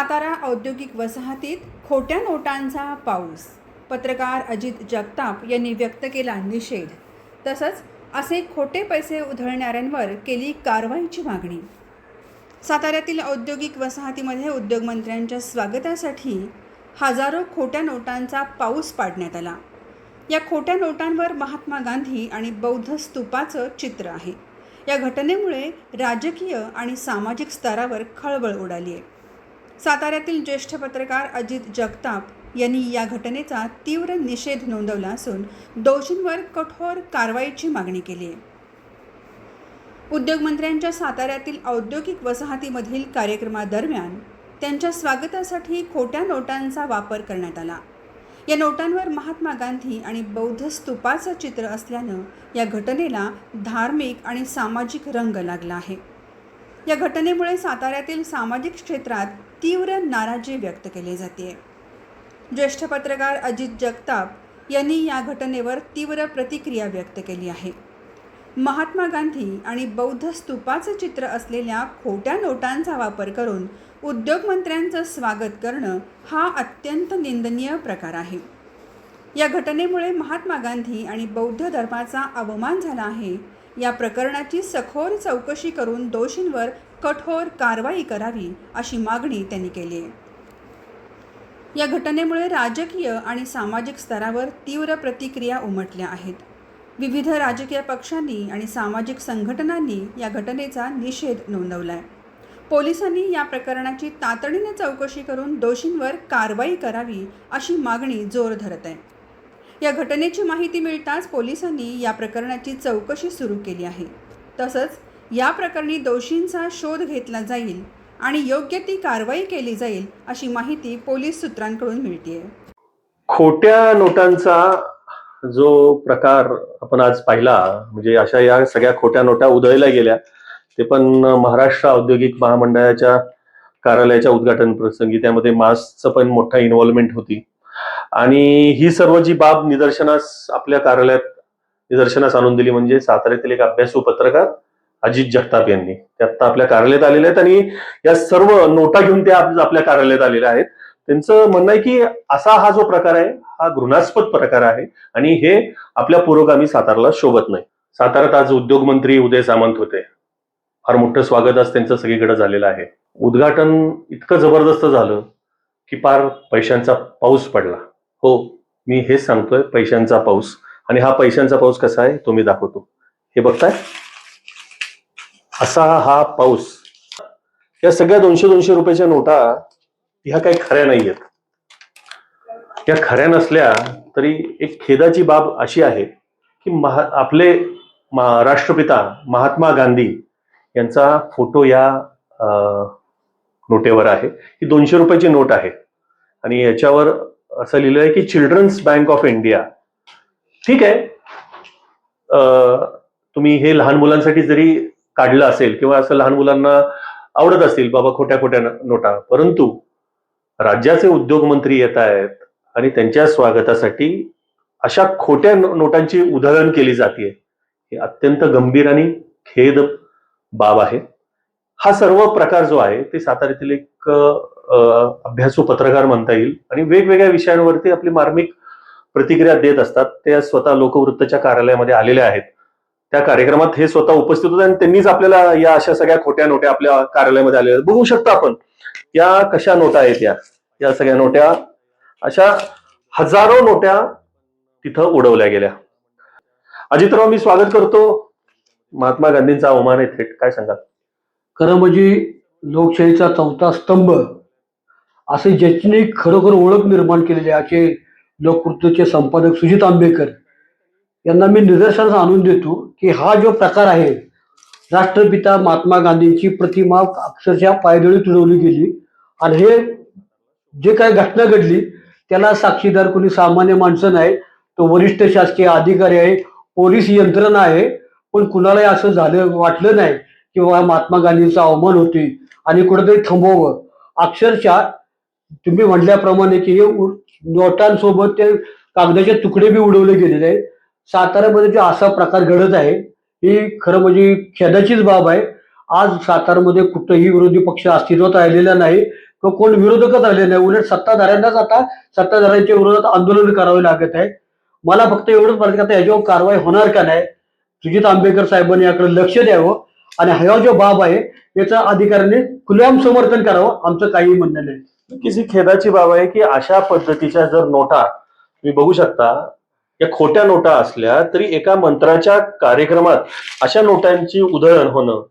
सातारा औद्योगिक वसाहतीत खोट्या नोटांचा पाऊस. पत्रकार अजित जगताप यांनी व्यक्त केला निषेध. तसंच असे खोटे पैसे उधळणाऱ्यांवर केली कारवाईची मागणी. साताऱ्यातील औद्योगिक वसाहतीमध्ये उद्योगमंत्र्यांच्या स्वागतासाठी हजारो खोट्या नोटांचा पाऊस पाडण्यात आला. या खोट्या नोटांवर महात्मा गांधी आणि बौद्ध स्तूपाचं चित्र आहे. या घटनेमुळे राजकीय आणि सामाजिक स्तरावर खळबळ उडाली आहे साताऱ्यातील ज्येष्ठ पत्रकार अजित जगताप यांनी या घटनेचा तीव्र निषेध नोंदवला असून दोषींवर कठोर कारवाईची मागणी केली आहे. उद्योगमंत्र्यांच्या साताऱ्यातील औद्योगिक वसाहतीमधील कार्यक्रमादरम्यान त्यांच्या स्वागतासाठी खोट्या नोटांचा वापर करण्यात आला. या नोटांवर महात्मा गांधी आणि बौद्ध स्तूपाचं चित्र असल्यानं या घटनेला धार्मिक आणि सामाजिक रंग लागला आहे. या घटनेमुळे साताऱ्यातील सामाजिक क्षेत्रात तीव्र नाराजी व्यक्त केली जाते. ज्येष्ठ पत्रकार अजित जगताप यांनी या घटनेवर तीव्र प्रतिक्रिया व्यक्त केली आहे. महात्मा गांधी आणि बौद्ध स्तूपाचं चित्र असलेल्या खोट्या नोटांचा वापर करून उद्योगमंत्र्यांचं स्वागत करणं हा अत्यंत निंदनीय प्रकार आहे. या घटनेमुळे महात्मा गांधी आणि बौद्ध धर्माचा अवमान झाला आहे या प्रकरणाची सखोल चौकशी करून दोषींवर कठोर कारवाई करावी अशी मागणी त्यांनी केली आहे. या घटनेमुळे राजकीय आणि सामाजिक स्तरावर तीव्र प्रतिक्रिया उमटल्या आहेत. विविध राजकीय पक्षांनी आणि सामाजिक संघटनांनी या घटनेचा निषेध नोंदवला आहे पोलिसांनी या प्रकरणाची तातडीने चौकशी करून दोषींवर कारवाई करावी अशी मागणी जोर धरत आहे. या घटनेची माहिती मिळताच पोलिसांनी या प्रकरणाची चौकशी सुरू केली आहे. तसंच या प्रकरणी दोषींचा शोध घेतला जाईल आणि योग्य ती कारवाई केली जाईल अशी माहिती पोलीस सूत्रांकडून मिळते खोट्या नोटांचा जो प्रकार आपण आज पाहिला म्हणजे अशा या सगळ्या खोट्या नोटा उधळल्या गेल्या ते पण महाराष्ट्र औद्योगिक महामंडळाच्या कार्यालयाच्या उद्घाटन प्रसंगी त्यामध्ये मास्कचं पण मोठा इन्व्हॉल्वमेंट होती. आणि ही सर्व जी बाब निदर्शनास आपल्या कार्यालयात निदर्शनास आणून दिली म्हणजे साताऱ्यातील एक अभ्यासू पत्रकार अजित जगताप यांनी. ते आता आपल्या कार्यालयात आलेले आहेत आणि या सर्व नोटा घेऊन ते आपल्या कार्यालयात आलेले आहेत. त्यांचं म्हणणं आहे की असा हा जो प्रकार आहे हा घृणास्पद प्रकार आहे आणि हे आपल्या पुरोगामी सातारला शोभत नाही. साताऱ्यात आज उद्योगमंत्री उदय सामंत होते. फार मोठं स्वागत आज त्यांचं सगळीकडे झालेलं आहे. उद्घाटन इतकं जबरदस्त झालं की फार पैशांचा पाऊस पडला. हो मी हेच सांगतोय पैशांचा पाऊस. आणि हा पैशांचा पाऊस कसा आहे तो मी दाखवतो. हे बघताय? असा हा पाऊस. या सगळ्या दोनशे दोनशे रुपयाच्या नोटा ह्या काही खऱ्या नाहीयेत. या खऱ्या नसल्या तरी एक खेदाची बाब अशी आहे की महा आपले मा- राष्ट्रपिता महात्मा गांधी यांचा फोटो या नोटेवर आहे. ही दोनशे रुपयाची नोट आहे. आणि याच्यावर असं लिहिलं आहे की चिल्ड्रन्स बँक ऑफ इंडिया ठीक आहे. तुम्ही हे लहान मुलांसाठी जरी काढलं असेल किंवा असं लहान मुलांना आवडत असतील बाबा खोट्या खोट्या नोटा परंतु राज्याचे उद्योगमंत्री येत आहेत आणि त्यांच्या स्वागतासाठी अशा खोट्या नोटांची उधळण केली जाते हे अत्यंत गंभीर आणि खेद बाब आहे. हा सर्व प्रकार जो आहे ते साताऱ्यातील एक अभ्यासू पत्रकार म्हणता येईल. आणि वेगवेगळ्या विषयांवरती आपली मार्मिक प्रतिक्रिया देत असतात. त्या स्वतः लोकवृत्तच्या कार्यालयामध्ये आलेल्या आहेत. त्या कार्यक्रमात हे स्वतः उपस्थित होते आणि त्यांनीच आपल्याला या अशा सगळ्या खोट्या नोट्या आपल्या कार्यालयामध्ये आलेल्या आहेत. बघू शकता आपण या कशा नोटा आहेत या? या सगळ्या नोट्या अशा हजारो नोट्या तिथं उडवल्या गेल्या. अजितराव मी स्वागत करतो. महात्मा गांधींचा अवमान आहे थेट. काय सांगा खरं म्हणजे लोकशाहीचा चौथा स्तंभ असे ज्याची खरोखर ओळख निर्माण केलेली आहे असे संपादक सुजित आंबेकर यांना मी निदर्शनास आणून देतो की हा जो प्रकार आहे राष्ट्रपिता महात्मा गांधींची प्रतिमा अक्षरशः पायदळी तुडवली गेली आणि हे जे काही घटना घडली त्याला साक्षीदार कोणी सामान्य माणसं नाही तो वरिष्ठ शासकीय अधिकारी आहे पोलीस यंत्रणा आहे पण कुणालाही असं झालं वाटलं नाही किंवा महात्मा गांधींचा अवमान होते आणि कुठेतरी थांबवावं. अक्षरशः तुम्ही म्हटल्याप्रमाणे की हे नोटांसोबत ते कागदाचे तुकडे बी उडवले गेलेले आहेत. साताऱ्यामध्ये जो असा प्रकार घडत आहे ही खरं म्हणजे खेदाचीच बाब आहे. आज सातारामध्ये कुठंही विरोधी पक्ष अस्तित्वात राहिलेला नाही किंवा कोण विरोधकच आले नाही. उलट सत्ताधाऱ्यांनाच आता सत्ताधाऱ्यांच्या विरोधात आंदोलन करावे लागत आहे. मला फक्त एवढंच म्हणायचं की आता याच्यावर कारवाई होणार का नाही सुजित आंबेकर साहेबांनी याकडे लक्ष द्यावं आणि हा जो बाब आहे याचं अधिकाऱ्यांनी खुलेआम समर्थन करावं आमचं काही म्हणणं नाही. नक्कीच ही खेदाची बाब आहे की अशा पद्धतीच्या जर नोटा तुम्ही बघू शकता या खोट्या नोटा असल्या तरी एका मंत्राच्या कार्यक्रमात अशा नोटांची उधळण होणं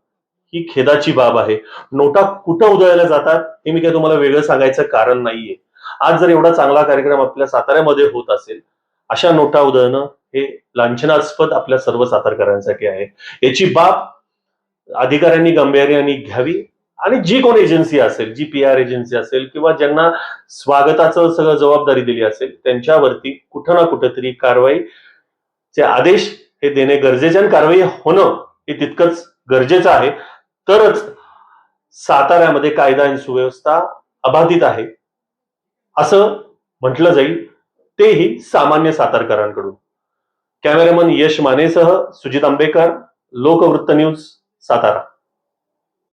ही खेदाची बाब आहे. नोटा कुठं उधळल्या जातात हे मी काय तुम्हाला वेगळं सांगायचं कारण नाहीये. आज जर एवढा चांगला कार्यक्रम आपल्या साताऱ्यामध्ये होत असेल अशा नोटा उधळणं हे लांछनास्पद आपल्या सर्व सातारकरांसाठी आहे. याची बाब अधिकाऱ्यांनी गांभीर्याने घ्यावी. आणि जी कोण एजन्सी असेल जी पी आर एजन्सी असेल किंवा ज्यांना स्वागताचं सगळं जबाबदारी दिली असेल त्यांच्यावरती कुठं ना कुठेतरी कारवाईचे आदेश हे देणे गरजेचे आणि कारवाई होणं हे तितकंच गरजेचं आहे. तरच साताऱ्यामध्ये कायदा आणि सुव्यवस्था अबाधित आहे. असं म्हटलं जाईल. तेही सामान्य सातारकरांकडून. कॅमेरामन यश मानेसह सुजित आंबेकर लोकवृत्त न्यूज सातारा.